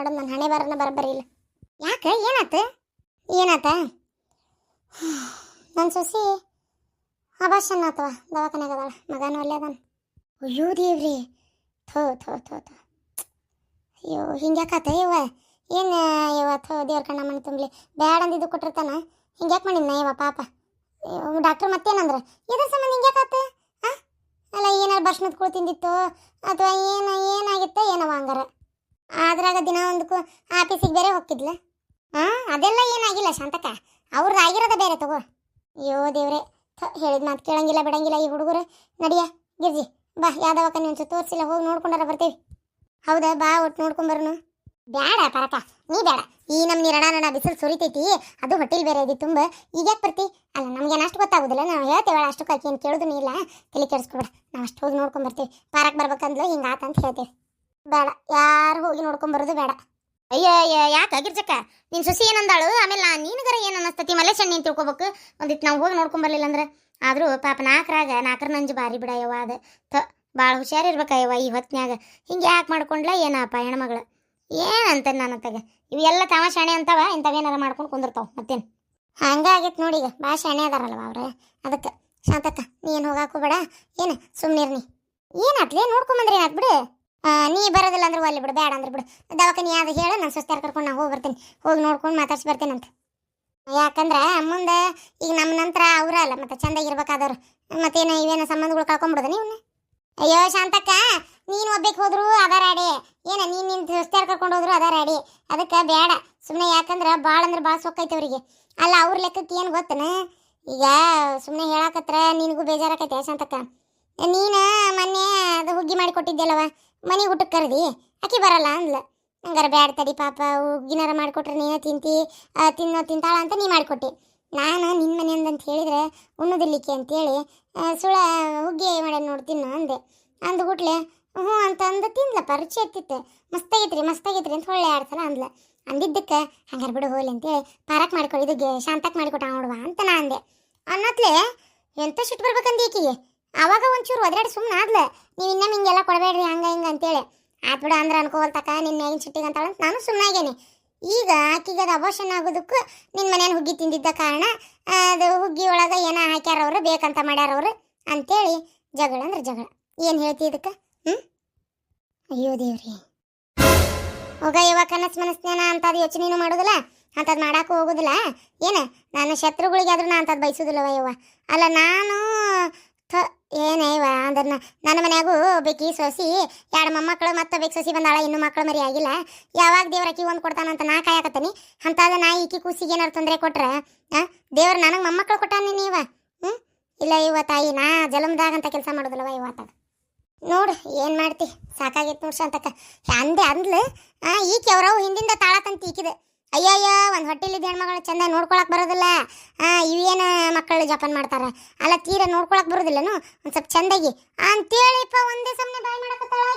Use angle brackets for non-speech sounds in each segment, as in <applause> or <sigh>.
ಮಾಡೋದು ನನ್ನ ಹಣೆ ಬರನ ಬರಬರಿ ಇಲ್ಲ. ಯಾಕೆ? ಏನಾತ? <sighs> ಏನಾತ? ನನ್ನ ಸೊಸಿ ಅಭಾಷಣ ಆತವ ದವಾಖಾನೆಗೆ ಅದಾಳ. ಮಗನೂ ಅಲ್ಲೇ ಅದಾನ. ಅಯ್ಯೋ ದೇವ್ರಿ. ಥೋ ಥೋ ಥೋ ಥೋ. ಅಯ್ಯೋ, ಹಿಂಗ್ಯಾಕಾತ ಇವ? ಏನು ಇವ? ಥೋ, ದೇವ್ರ ಕಣ್ಣ ಮಣ್ಣು ತುಂಬಲಿ. ಬ್ಯಾಡ ಅಂದಿದ್ದು ಕೊಟ್ಟಿರ್ತಾನ. ಹಿಂಗ್ಯಾಕೆ ಮಾಡಿದ್ನ ಇವ ಪಾಪ? ಡಾಕ್ಟ್ರ್ ಮತ್ತೇನಂದ್ರ? ಇದ್ರ ಸಂಬಂಧ ಹಿಂಗ್ಯಾಕಾತ? ಅಲ್ಲ, ಏನಾರು ಭಾಷಣದ ಕುಳು ತಿಂದಿತ್ತು? ಅಥವಾ ಏನು, ಏನಾಗಿತ್ತ? ಏನವ ಹಂಗಾರ? ಅದ್ರಾಗ ದಿನ ಒಂದಕ್ಕೂ ಆಫೀಸಿಗೆ ಬೇರೆ ಹೋಗ್ತಿದ್ಲ? ಹಾ ಅದೆಲ್ಲ ಏನಾಗಿಲ್ಲ ಶಾಂತಕ ಅವ್ರದ್ದು ಆಗಿರೋದ ಬೇರೆ ತಗೋ. ಅಯ್ಯೋ ದೇವ್ರೆ ಹೇಳಿದ ಮಾತು ಕೇಳಂಗಿಲ್ಲ ಬಿಡಂಗಿಲ್ಲ ಈ ಹುಡುಗರು. ನಡಿಯ, ಗಿರ್ಜಿ, ಬಾ ಯಾವ್ದವಕ್ಕ ನೀವು ತೋರಿಸಿಲ್ಲ, ಹೋಗಿ ನೋಡ್ಕೊಂಡಾರ ಬರ್ತೀವಿ. ಹೌದಾ, ಬಾ ಒಟ್ಟು ನೋಡ್ಕೊಂಬರ್ನು. ಬೇಡ ಪರಕ ನೀ ಬೇಡ ಈ ನಮ್ಮ ನೀರಣ ನಡ ಬಿಸಿಲು ಸುರಿತೈತಿ, ಅದು ಹೊಟ್ಟೆಲ್ ಬೇರೆ ಇದೆ ತುಂಬ. ಈಗ ಯಾಕೆ ಬರ್ತಿ? ಅಲ್ಲ ನಮ್ಗೇನು ಅಷ್ಟು ಗೊತ್ತಾಗೋದಿಲ್ಲ, ನಾವು ಹೇಳ್ತೇವೆ ಅಷ್ಟು ಕಾಕಿ ಏನು ಕೇಳೋದು ಇಲ್ಲ. ತಲೆ ಕೆಡಿಸ್ಕೊಬೇಡ, ನಾವು ಅಷ್ಟು ಹೋಗಿ ನೋಡ್ಕೊಂಬರ್ತೀವಿ. ಪಾರಕ್ ಬರ್ಬೇಕಂದ್ಲು ಹಿಂಗೆ ಆತ ಅಂತ ಹೇಳ್ತೇವೆ. ಬೇಡ ಯಾರು ಹೋಗಿ ನೋಡ್ಕೊಂಡ್ ಬರೋದು ಬೇಡ. ಅಯ್ಯೋ ಅಯ್ಯೋ, ಯಾಕೆ ಆಗಿರ್ಚಕ್ಕ ನಿನ್ ಸೊಸಿ ಏನಂದಾಳು? ಆಮೇಲೆ ನಾ ನೀನುಗರ ಏನು ಅನ್ನಿಸ್ತತಿ? ಮಲೇಶನ್ ನೀನು ತಿಳ್ಕೊಬೇಕು. ಒಂದಿತ್ತು ನಾವು ಹೋಗಿ ನೋಡ್ಕೊಂಬರ್ಲಿಲ್ಲ ಅಂದ್ರೆ? ಆದರೂ ಪಾಪ ನಾಲ್ಕರಾಗ ನಾಲ್ಕರ ನಂಜು ಬಾರಿ ಬಿಡ ಯವ್ವ ಅದು ತ ಭಾಳ ಹುಷಾರಿರ್ಬೇಕಯ್ಯವ ಈ ಹೊತ್ನ್ಯಾಗ. ಹಿಂಗೆ ಯಾಕೆ ಮಾಡ್ಕೊಂಡ್ಲ? ಏನಪ್ಪ ಹೆಣ್ಮಗಳು? ಏನಂತ ನಾನು ತಗ? ಇವೆಲ್ಲ ತಾವ ಶಾಣೆ ಅಂತವ ಇಂಥವೇನಾರ ಮಾಡ್ಕೊಂಡು ಕುಂದಿರ್ತಾವ ಮತ್ತೇನು? ಹಂಗಾಗಿತ್ತು ನೋಡಿ ಈಗ. ಭಾಳ ಶಾಣೆ ಅದಾರಲ್ವ ಅವ್ರೆ? ಅದಕ್ಕೆ, ಶಾಂತಕ್ಕ, ನೀನು ಹೋಗಾಕು ಬೇಡ. ಏನು ಸುಮ್ಮನಿರ್ನಿ ಏನಾತ್ಲೇ ನೋಡ್ಕೊಂಬಂದ್ರಿ ಏನಾತ್ ಬಿಡು? ನೀ ಬರೋದಿಲ್ಲ ಅಂದ್ರೆ ಅಲ್ಲಿ ಬಿಡು, ಬೇಡ ಅಂದ್ರೆ ಬಿಡು. ದವಾಖಾನೆ ಯಾವ್ದು ಹೇಳು, ನಾನು ಸುಸ್ತಾರ ಕರ್ಕೊಂಡು ನಾನು ಹೋಗಿ ಬರ್ತೀನಿ. ಹೋಗಿ ನೋಡ್ಕೊಂಡು ಮಾತಾಡ್ಸಿ ಬರ್ತೀನಂತ. ಯಾಕಂದ್ರೆ ಮುಂದೆ ಈಗ ನಮ್ಮ ನಂತರ ಅವ್ರ ಅಲ್ಲ, ಮತ್ತೆ ಚಂದಾಗಿರ್ಬೇಕಾದವ್ರು ಮತ್ತೇನು ಇವೇನು ಸಂಬಂಧಗಳು ಕಳ್ಕೊಂಬಿಡೋದ ನೀವು? ಅಯ್ಯೋ, ಶಾಂತಕ್ಕ, ನೀನು ಒಬ್ಬಕ್ಕೆ ಹೋದ್ರು ಅದಾರ ಅಡಿ ಏನ, ನೀನು ನಿನ್ನ ದೋಸ್ತಾರ ಕರ್ಕೊಂಡು ಹೋದ್ರು ಅದಾರ ಅಡಿ ಅದಕ್ಕೆ ಬೇಡ. ಸುಮ್ಮನೆ ಯಾಕಂದ್ರೆ ಭಾಳ ಅಂದ್ರೆ ಭಾಳ ಸೊಕ್ಕೈತೆ ಅವರಿಗೆ. ಅಲ್ಲ, ಅವ್ರ ಲೆಕ್ಕಕ್ಕೆ ಏನು ಗೊತ್ತನ? ಈಗ ಸುಮ್ಮನೆ ಹೇಳಕತ್ರ ನಿನಗೂ ಬೇಜಾರಾಕೈತೆ ಶಾಂತಕ್ಕ. ನೀನು ಮೊನ್ನೆ ಅದು ಹುಗ್ಗಿ ಮಾಡಿ ಕೊಟ್ಟಿದ್ದೆಲ್ಲವ? ಮನೆ ಊಟಕ್ಕೆ ಕರೆದಿ? ಆಕೆ ಬರಲ್ಲ ಅಂದ್ಲ. ಹಂಗಾರ ಬ್ಯಾಡ್ ತಡಿ ಪಾಪ ಉಗ್ಗಿನಾರ ಮಾಡಿಕೊಟ್ರೆ ನೀನೇ ತಿಂತಿ ತಿನ್ನೋ, ತಿಂತಾಳ ಅಂತ ನೀ ಮಾಡಿಕೊಟ್ಟಿ. ನಾನು ನಿನ್ನ ಮನೆಯಿಂದ ಅಂತ ಹೇಳಿದ್ರೆ ಉಣ್ಣೋದಿರ್ಲಿಕ್ಕೆ ಅಂತೇಳಿ ಸುಳ ಹುಗ್ಗಿ ಮಾಡ್ಯಾನ ನೋಡಿ ತಿನ್ನು ಅಂದೆ. ಅಂದು ಗುಟ್ಲೆ ಹ್ಞೂ ಅಂತ ಅಂದು ತಿನ್ಲಪ್ಪ ರುಚಿ ಎತ್ತಿತ್ತೆ ಮಸ್ತಾಗೈತ್ರಿ ಮಸ್ತಾಗೈತ್ರಿ ಅಂತ ಎರಡು ಸಲ ಅಂದ್ಲ. ಅಂದಿದ್ದಕ್ಕೆ, ಹಂಗಾರೆ ಬಿಡು ಹೋಲಿ ಅಂತೇಳಿ, ಪಾರಕ್ ಮಾಡಿಕೊಡಿ ಇದು ಶಾಂತಕ್ಕೆ ಶಾಂತಕ್ ಮಾಡಿಕೊಟ್ಟ ನೋಡುವ ಅಂತ ನಾ ಅಂದೆ. ಅನ್ನತ್ಲೆ, ಎಂತ ಸಿಟ್ಟು ಬರ್ಬೇಕಂದು ಈಕಿಗೆ ಅವಾಗ ಒಂಚೂರು ಒದ್ರಾಡಿ ಸುಮ್ಮನೆ ಆದ್ಲ. ನೀವು ಇನ್ನೊಮ್ಮೆ ಹಿಂಗೆಲ್ಲ ಕೊಡಬೇಡ್ರಿ, ಹಂಗ ಹಿಂಗೆ ಅಂತೇಳಿ. ಆತ್ ಬಿಡ ಅಂದ್ರೆ ಅನ್ಕೋವಲ್ತಕ ನಿನ್ನ ಮ್ಯಾಗಿನ ಸಿಟ್ಟಿಗೆ ಅಂತ ನಾನು ಆಗೇನೆ ಈಗ ಆಕಿಗೆ ಅದು ಅಬೋಷನ್ ಆಗೋದಕ್ಕೂ ನಿನ್ನ ಮನೇನ ಹುಗ್ಗಿ ತಿಂದಿದ್ದ ಕಾರಣ, ಅದು ಹುಗ್ಗಿ ಒಳಗೆ ಏನೋ ಹಾಕ್ಯಾರ ಅವ್ರು, ಬೇಕಂತ ಮಾಡ್ಯಾರ ಅವ್ರು ಅಂತೇಳಿ ಜಗಳ ಅಂದ್ರೆ ಜಗಳ. ಏನು ಹೇಳ್ತಿ ಇದಕ್ಕೆ? ಹ್ಞೂ ಅಯ್ಯೋ ದೇವ್ರಿ. ಹೋಗ ಇವಾಗ ಕನಸು ಮನಸ್ನೇನ ಅಂತದ್ ಯೋಚನೆನೂ ಮಾಡೋದಿಲ್ಲ? ಅಂಥದ್ದು ಮಾಡಾಕು ಹೋಗೋದಿಲ್ಲ? ಏನು? ನಾನು ಶತ್ರುಗಳಿಗೆ ನಾನು ಅಂಥದ್ದು ಬಯಸೋದಿಲ್ಲವ ಯವ್ವ ಅಲ್ಲ ನಾನು ಥ ಏನೇ ಇವ ನನ್ನ ಮನ್ಯಾಗೂ ಬೇಕಿ ಸೊಸಿ, ಎರಡು ಮೊಮ್ಮಕ್ಕಳು ಮತ್ತೆ ಬೇಕು ಸೊಸಿ ಬಂದಾಳ, ಇನ್ನು ಮಕ್ಕಳು ಮರಿ ಆಗಿಲ್ಲ. ಯಾವಾಗ ದೇವ್ರ ಅಕ್ಕಿ ಒಂದು ಕೊಡ್ತಾನಂತ ನಾ ಕಾಯಕತ್ತೀನಿ. ಅಂತಾದ ನಾ ಈಕಿ ಕೂಸಿಗೆ ಏನಾರು ತೊಂದರೆ ಕೊಟ್ರೆ ದೇವ್ರ ನನಗೆ ಮೊಮ್ಮಕ್ಕಳು ಕೊಟ್ಟಾನೆ ನೀವ ಹ್ಞೂ ಇಲ್ಲ ಇವ ತಾಯಿ, ನಾ ಜಲಮದಾಗಂತ ಕೆಲಸ ಮಾಡೋದಿಲ್ಲವ ಇವತ್ತಾಗ ನೋಡು, ಏನು ಮಾಡ್ತಿ? ಸಾಕಾಗೈತೆ ನೋಡ್ಸ ಅಂತಕ್ಕ ಅಂದೆ ಅಂದ್ಲು ಈಕೆ ಅವ್ರವು ಹಿಂದಿಂದ ತಾಳತಂತ ಈಕಿದೆ. ಅಯ್ಯಯ್ಯ, ಒಂದು ಹೊಟ್ಟೆಲಿದ್ದ ಹೆಣ್ಮಗಳು ಚಂದ ನೋಡ್ಕೊಳಕ್ ಬರೋದಿಲ್ಲ. ಇವೇನು ಮಕ್ಕಳು ಜಪಾನ್ ಮಾಡ್ತಾರೆ? ಅಲ್ಲ, ತೀರ ನೋಡ್ಕೊಳಕ್ ಬರೋದಿಲ್ಲನು? ಒಂದು ಸ್ವಲ್ಪ ಚಂದಾಗಿ. ಅಂತೇಳಿಪ್ಪ, ಒಂದೇ ಸಮನೆ ಬಾಯ್ ಮಾಡಕತ್ತಾಳ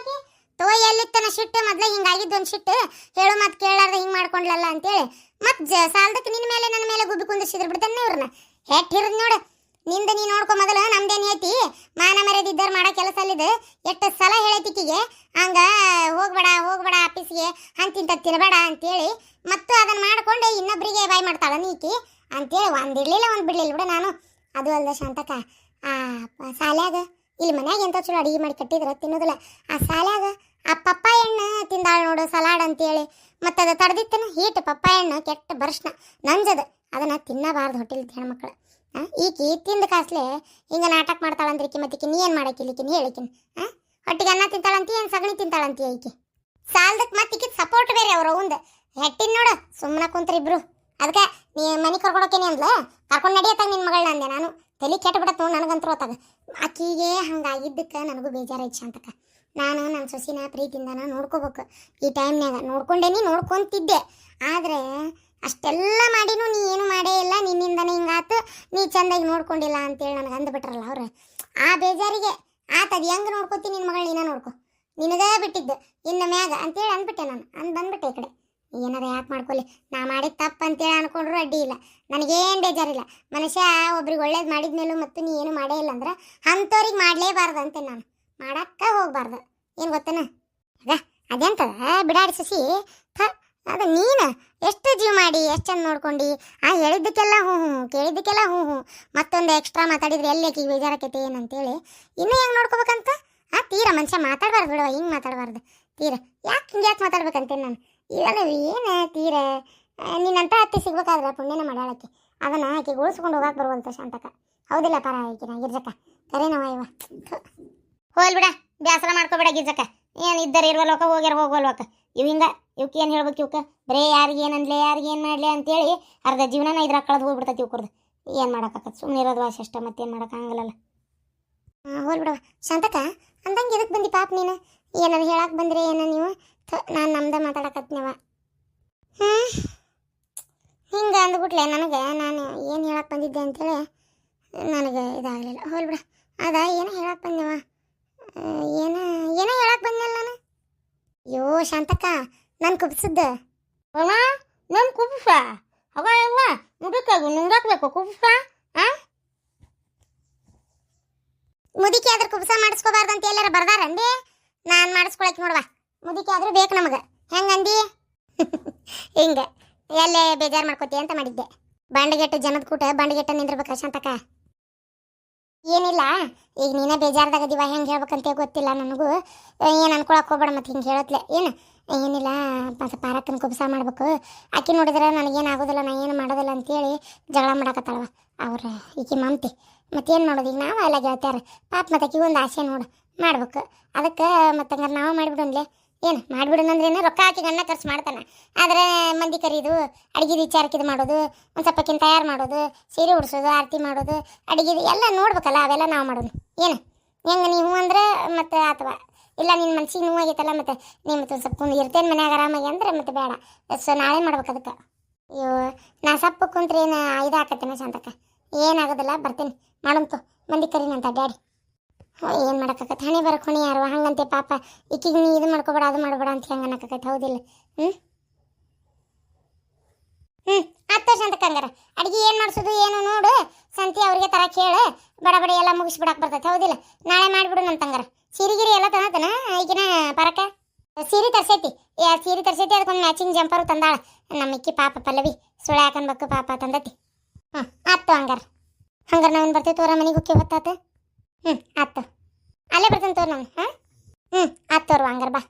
ತೋ, ಎಲ್ಲಿತ್ತನ ಶಿಟ್ಟು ಮೊದ್ಲೇ ಹಿಂಗಾಗಿದ್ದು ಒಂದು ಶಿಟ್ಟು ಹೇಳೋ ಮತ್ತೆ ಕೇಳಾರ್ದ ಹಿಂಗೆ ಮಾಡ್ಕೊಂಡ್ಲಲ್ಲ ಅಂತೇಳಿ. ಮತ್ತೆ ಸಾಲದಕ್ಕೆ ನಿನ್ನ ಮೇಲೆ ನನ್ನ ಮೇಲೆ ಗುಬ್ಬಿ ಕುಂದಿಸಿದ್ರು ಬಿಡ್ತಾನೆ ಇವ್ರನ್ನ. ಹೆಟ್ಟಿರೋದು ನೋಡು. ನಿಂದ ನೀ ನೋಡ್ಕೊ ಮೊದಲು, ನಮ್ದೇನು ಐತಿ ಮಾನ ಮರ್ಯಾದಿದ್ದಾರ ಮಾಡೋ ಕೆಲಸ ಅಲ್ಲಿದೆ ಎಷ್ಟು ಸಲ ಹೇಳೈತಿಕಿಗೆ ಹಂಗ, ಹೋಗ್ಬೇಡ ಹೋಗ್ಬೇಡ ಆಫೀಸ್ಗೆ ಅಂತಿಂತ ತಿನ್ಬೇಡ ಅಂತೇಳಿ. ಮತ್ತು ಅದನ್ನ ಮಾಡ್ಕೊಂಡು ಇನ್ನೊಬ್ರಿಗೆ ಬಾಯ್ ಮಾಡ್ತಾಳ ನೀಕಿ ಅಂತೇಳಿ ಒಂದು ಇರ್ಲಿಲ್ಲ, ಒಂದು ಬಿಡ್ಲಿಲ್ಲ ಬಿಡ ನಾನು. ಅದು ಅಲ್ಲದೆ ಶಾಂತಕ ಆ, ಸಾಲ್ಯಾಗ ಇಲ್ಲಿ ಮನ್ಯಾಗ ಎಂತ ಚಲೋ ಅಡಿಗೆ ಮಾಡಿ ಕಟ್ಟಿದ್ರ, ತಿನ್ನೋದಿಲ್ಲ. ಆ ಸಾಲ್ಯಾಗ, ಆ ಪಪ್ಪಾಯ ಹಣ್ಣು ತಿಂದಾಳ ನೋಡು ಸಲಾಡ್ ಅಂತೇಳಿ. ಮತ್ತು ಅದು ತಡೆದಿತ್ತನ? ಹೀಟ್ ಪಪ್ಪಾಯ ಹಣ್ಣು ಕೆಟ್ಟ ಬರ್ಷ್ಣ. ನಂಜದ. ಅದನ್ನ ತಿನ್ನಬಾರ್ದು ಹೋಟೆಲ್ ಹೆಣ್ಮಕ್ಳು. ಈಕಿ ತಿಂದ ಕಾಸ್ಲೆ ಹಿಂಗೆ ನಾಟಕ ಮಾಡ್ತಾಳಂದ್ರೆ ಈಕಿ ಮತ್ತೆ ನೀ ಏನು ಮಾಡಕ್ಕಿಲಿಕಿನ ಹೇಳಿಕಿನ್ ಹಾಂ ಹೊಟ್ಟಿಗೆ ಅನ್ನ ತಿಂತಾಳಂತಿ, ಏನು ಸಗಣಿ ತಿಂತಾಳಂತಿ ಈಕಿ? ಸಾಲದಕ್ಕೆ ಮತ್ತೆ ಈಕಿ ಸಪೋರ್ಟ್ ಬೇರೆ ಅವ್ರ ಒಂದು ಹೆಟ್ಟಿನ ನೋಡು ಸುಮ್ಮನೆ ಕುಂತ್ರಿ ಇಬ್ರು. ಅದಕ್ಕೆ ನೀ ಮನೆ ಕರ್ಕೊಡೋಕೇನೆ ಅಂದ್ಲ? ಕರ್ಕೊಂಡು ನಡಿಯತ್ತಾಗ ನಿನ್ನ ಮಗಳನ್ನ ಅಂದೆ ನಾನು. ತಲೆ ಕೆಟ್ಟ ಬಿಡತ್ ನೋಡಿ ನನಗಂತೂ ಹೋತಾಗ ಆಕಿಗೆ ಹಂಗಾಗಿದ್ದಕ್ಕೆ ನನಗೂ ಬೇಜಾರಾಯ್ತು ಶಾಂತಕ ನಾನು ನನ್ನ ಸೊಸಿನ ಪ್ರೀತಿಯಿಂದ ನೋಡ್ಕೋಬೇಕು. ಈ ಟೈಮ್ನಾಗ ನೋಡ್ಕೊಂಡೇನಿ ನೋಡ್ಕೊತಿದ್ದೆ. ಆದರೆ ಅಷ್ಟೆಲ್ಲ ಮಾಡಿನೂ ನೀ ಏನು ಮಾಡೇ ಇಲ್ಲ, ನಿನ್ನಿಂದನೇ ಹಿಂಗಾತು ನೀ ಚಂದಾಗಿ ನೋಡ್ಕೊಂಡಿಲ್ಲ ಅಂತೇಳಿ ನನಗೆ ಅಂದ್ಬಿಟ್ರಲ್ಲ ಅವ್ರು. ಆ ಬೇಜಾರಿಗೆ ಆತದು ಹೆಂಗೆ ನೋಡ್ಕೋತೀನಿ ನಿನ್ನ ಮಗಳು ನೀನ ನೋಡ್ಕೊ. ನಿನದೇ ಬಿಟ್ಟಿದ್ದು, ಇನ್ನು ಮ್ಯಾಗ ಅಂತೇಳಿ ಅಂದ್ಬಿಟ್ಟೆ ನಾನು. ಅಂದ್ ಬಂದ್ಬಿಟ್ಟೆ ಈ ಕಡೆ. ಏನಾರ ಯಾಕೆ ಮಾಡ್ಕೊಳ್ಳಿ ನಾ ಮಾಡಿದ ತಪ್ಪು ಅಂತೇಳಿ ಅನ್ಕೊಂಡ್ರು ಅಡ್ಡಿ ಇಲ್ಲ. ನನಗೇನು ಬೇಜಾರಿಲ್ಲ. ಮನುಷ್ಯ ಒಬ್ರಿಗೆ ಒಳ್ಳೇದು ಮಾಡಿದ್ಮೇಲೂ ಮತ್ತು ನೀ ಏನು ಮಾಡೇ ಇಲ್ಲ ಅಂದ್ರೆ ಅಂಥವ್ರಿಗೆ ಮಾಡಲೇಬಾರ್ದು ಅಂತೆ ನಾನು. ಮಾಡಕ್ಕ ಹೋಗ್ಬಾರ್ದು. ಏನು ಗೊತ್ತೇನ? ಆಗ ಅದೆಂತದ ಬಿಡಾಡಿ ಸಸಿ. ಥ. ಅದು ನೀನು. ಎಷ್ಟು ಜೀವ ಮಾಡಿ, ಎಷ್ಟು ಚಂದ ನೋಡ್ಕೊಂಡು. ಆ ಹೇಳಿದ್ದಕ್ಕೆಲ್ಲ ಹ್ಞೂ ಹ್ಞೂ ಕೇಳಿದ್ದಕ್ಕೆಲ್ಲ ಹ್ಞೂ ಹ್ಞೂ ಮತ್ತೊಂದು ಎಕ್ಸ್ಟ್ರಾ ಮಾತಾಡಿದ್ರೆ ಎಲ್ಲಿ ಆಕಿಗೆ ಬೇಜಾರಾಕೈತೆ ಏನಂತೇಳಿ. ಇನ್ನೂ ಹೆಂಗೆ ನೋಡ್ಕೋಬೇಕಂತ? ಆ, ತೀರ ಮನುಷ್ಯ ಮಾತಾಡಬಾರ್ದು ಬಿಡುವ ಹಿಂಗೆ ಮಾತಾಡಬಾರ್ದು. ತೀರ, ಯಾಕೆ ಹಿಂಗೆ ಯಾಕೆ ಮಾತಾಡ್ಬೇಕಂತೀನಿ ನಾನು. ಇವೆಲ್ಲ ಏನು ತೀರ? ನಿನ್ನಂತ ಅತ್ತೆ ಸಿಗ್ಬೇಕಾದ್ರೆ ಪುಣ್ಯನ ಮಾಡಾಳಕ್ಕೆ ಅದನ್ನು ಆಕೆ ಉಳಿಸ್ಕೊಂಡು ಹೋಗಕ್ಕೆ ಬರುವಂತ ಶಾಂತಕ. ಹೌದಿಲ್ಲ ಪರ ಆಕಿನ ಗಿರ್ಜಕ್ಕ ಕರೇನವ ಇವ. ಹೋಲ್ ಬಿಡ ಬೇಸರ ಮಾಡ್ಕೋಬೇಡ ಗಿರ್ಜಕ್ಕ ಏನು ಇದ್ದಾರೆ ಲೋಕ ಹೋಗ್ಯಾರ ಹೋಗೋಲ್ವಕ ಇವ್ ಹಿಂಗ ಇವಕ್ಕೆ ಏನು ಹೇಳ್ಬೇಕು ಇವಕ್ಕೆ ಬರೇ ಯಾರಿಗೆ ಏನು ಅನ್ಲಿ, ಯಾರಿಗೆ ಏನು ಮಾಡಲಿ ಅಂತೇಳಿ ಅರ್ಧ ಜೀವನನ ಇದ್ರಾಗ ಕಳೆದು ಹೋಗ್ಬಿಡ್ತೈತಿ ಇವ್ಕರ್ದು ಏನು ಮಾಡೋಕ್ಕಾಗತ್ತೆ ಸುಮ್ಮನೆ ಇರೋದು ವಾಸಿ ಅಷ್ಟ, ಮತ್ತೇನು ಮಾಡೋಕ್ಕಾಗಲ್ಲಲ್ಲ ಹೋಲ್ ಬಿಡವ ಶಾಂತಕ ಅಂದಂಗೆ ಇದಕ್ಕೆ ಬಂದಿ ಪಾಪ ನೀನು? ಏನಾರು ಹೇಳಕ್ಕೆ ಬಂದ್ರೆ ಏನೋ ನೀವು? ನಾನು ನಮ್ದ ಮಾತಾಡಕತ್ನವ ಹ್ಞೂ ಹಿಂಗೆ ಅಂದ್ಬಿಟ್ಲೆ ನನಗೆ, ನಾನು ಏನು ಹೇಳಕ್ಕೆ ಬಂದಿದ್ದೆ ಅಂತೇಳಿ ನನಗೆ ಇದಾಗಲಿಲ್ಲ. ಹೋಲ್ ಬಿಡ. ಅದ, ಏನೋ ಹೇಳಕ್ಕೆ ಬಂದೆವ? ಏನ, ಏನೋ ಹೇಳಕ್ಕೆ ಬಂದಿಲ್ಲ ನಾನು? ಅಯ್ಯೋ ಶಾಂತಕ್ಕ ನಾನು ಕುಪ್ಸಿದ್ದೆ. ಅಮ್ಮ ನಾನು ಕುಪ್ಪ. ಅವ ಎಲ್ಲ ಮುದುಕಾಗು ನುಂಗಾಕ್ಬೇಕು ಕುಪ್ಸ ಮುದುಕಿ ಆದ್ರೆ ಕುಬ್ಸ ಮಾಡಿಸ್ಕೋಬಾರ್ದು ಅಂತ ಎಲ್ಲಾರ ಬರ್ದಾರಂಡಿ ನಾನು ಮಾಡಿಸ್ಕೊಳಕ್ ನೋಡ್ವ. ಮುದುಕಿ ಆದ್ರೆ ಬೇಕು ನಮಗೆ. ಹೆಂಗಂದಿ <laughs> ಹಿಂಗೆ. ಎಲ್ಲೇ ಬೇಜಾರು ಮಾಡ್ಕೋತಿ ಅಂತ ಮಾಡಿದ್ದೆ. ಬಂಡಗೆಟ್ಟ ಜನದ ಕೂಟ ಬಂಡಗೆಟ್ಟ ನಿಂದಿರ್ಬೇಕು ಶಾಂತಕ ಏನಿಲ್ಲ, ಈಗ ನೀನೇ ಬೇಜಾರ್ದಾಗ ದಿವ ಹೆಂಗೆ ಹೇಳ್ಬೇಕಂತ ಗೊತ್ತಿಲ್ಲ ನನಗೂ. ಏನು ಅನ್ಕೊಳಕ್ಕೆ ಹೋಗ್ಬೇಡ ಮತ್ತೆ ಹಿಂಗೆ ಹೇಳತ್ಲೆ. ಏನು? ಏನಿಲ್ಲ ಸ್ವಲ್ಪ ಪಾರಕ್ಕನ ಕುಬ್ಸ ಮಾಡ್ಬೇಕು. ಆಕಿ ನೋಡಿದ್ರೆ ನನಗೇನು ಆಗೋದಿಲ್ಲ ನಾನು ಏನು ಮಾಡೋದಿಲ್ಲ ಅಂತೇಳಿ ಜಗಳ ಮಾಡಕತ್ತಾಳವ ಅವ್ರ ಈಕೆ ಮಮತಿ ಮತ್ತೇನು ಮಾಡೋದು? ಈಗ ನಾವು ಎಲ್ಲ ಗೆಳತ್ಯಾರ. ಪಾಪ ಮತ್ತೆ ಆಕಿಗೆ ಒಂದು ಆಸೆ ನೋಡು, ಮಾಡ್ಬೇಕು. ಅದಕ್ಕೆ ಮತ್ತೆ ಹಂಗಾರೆ ನಾವು ಮಾಡಿಬಿಡೋನ್ಲೆ ಏನು ಮಾಡಿಬಿಡೋಣಂದ್ರೆ ಏನು? ರೊಕ್ಕ ಹಾಕಿ ಗಣ್ಣ ಖರ್ಚು ಮಾಡ್ತಾನೆ. ಆದರೆ ಮಂದಿ ಕರೀದು ಅಡುಗೆ ವಿಚಾರಕ್ಕಿದು ಮಾಡೋದು, ಒಂದು ಸ್ವಲ್ಪಕ್ಕಿಂತ ತಯಾರು ಮಾಡೋದು, ಸೀರೆ ಉಡ್ಸೋದು, ಆರತಿ ಮಾಡೋದು, ಅಡುಗೆದು ಎಲ್ಲ ನೋಡ್ಬೇಕಲ್ಲ, ಅವೆಲ್ಲ ನಾವು ಮಾಡೋದು. ಏನು? ಹೆಂಗೆ ನೀವು ಅಂದ್ರೆ ಮತ್ತೆ ಅಥವಾ? ಇಲ್ಲ ನಿನ್ನ ಮನ್ಸಿಗೆ ನೋವಾಗೈತಲ್ಲ ಮತ್ತೆ ನೀವು ಮತ್ತೆ ಒಂದು ಸ್ವಲ್ಪ ಇರ್ತೇನೆ ಮನ್ಯಾಗ ಆರಾಮಾಗಿ ಅಂದ್ರೆ ಮತ್ತೆ ಬೇಡ. ಸೊ, ನಾಳೆ ಮಾಡ್ಬೇಕು ಅದಕ್ಕೆ. ಅಯ್ಯೋ, ನಾ ಸಪ್ಪು ಕುಂತ್ರೆ ಏನು ಇದು ಹಾಕತ್ತೇನೆ ಶಾಂತಕ್ಕ? ಏನಾಗೋದಿಲ್ಲ, ಬರ್ತೀನಿ. ಮಾಡಂತು ಮಂದಿ ಕರೀನಂತ, ಡ್ಯಾಡಿ. ಏನು ಮಾಡೋಕ್ಕಾಗತ್ತೆ? ಹಣೆ ಬರಕ್ಕೆ ಹೊಣೆ ಯಾರು? ಹಂಗಂತೆ ಪಾಪ. ಇಕ್ಕಿಗೆ ನೀ ಇದು ಮಾಡ್ಕೋಬೇಡ, ಅದು ಮಾಡಬೇಡ ಅಂತ ಹೆಂಗೆ ಅನ್ನಕ್ಕಾಗತ್ತೆ? ಹೌದಿಲ್ಲ. ಹ್ಞೂ ಹ್ಞೂ ಹತ್ತು ಕಂಗಾರ. ಅಡ್ಗೆ ಏನು ಮಾಡಿಸೋದು ಏನು ನೋಡು. ಸಂತಿ ಅವ್ರಿಗೆ ತರ ಕೇಳು. ಬಡ ಬಡ, ಎಲ್ಲ ಮುಗಿಸ್ಬಿಡಕ್ಕೆ ಬರ್ತೈತೆ. ಹೌದಿಲ್ಲ. ನಾಳೆ ಮಾಡಿಬಿಡು ನಮ್ಮ ತಂಗಾರ. ಸೀರೆಗಿರಿ ಎಲ್ಲ ತಂದತನ ಈಗಿನ ಪರಕ? ಸೀರೆ ತರ್ಸೈತಿ. ಸೀರೆ ತರ್ಸೈತಿ. ಅದಕ್ಕೊಂದು ಮ್ಯಾಚಿಂಗ್ ಜಂಪರು ತಂದಾಳ. ನಮ್ಮ ಇಕ್ಕಿ ಪಾಪ ಪಲ್ಲವಿ. ಸುಳೆ ಹಾಕನ್ಬೇಕು ಪಾಪ ತಂದತಿ. ಹಾಂ ಆತ್ತು ಹಂಗಾರ. ಹಂಗಾರ ನಾವೇನು ಬರ್ತೀವಿ? ತೋರ ಮನೆಗೆ ಹೋಗಿ ಹೊತ್ತಾತ. ಹ್ಞೂ ಆತು. ಅಲ್ಲೇ ಬರ್ತೀನಿ ತೋರ್ ನಾನು ಹಾಂ? ಹ್ಞೂ ಆತು ತೋರು ಹಂಗಾರ ಬಾ.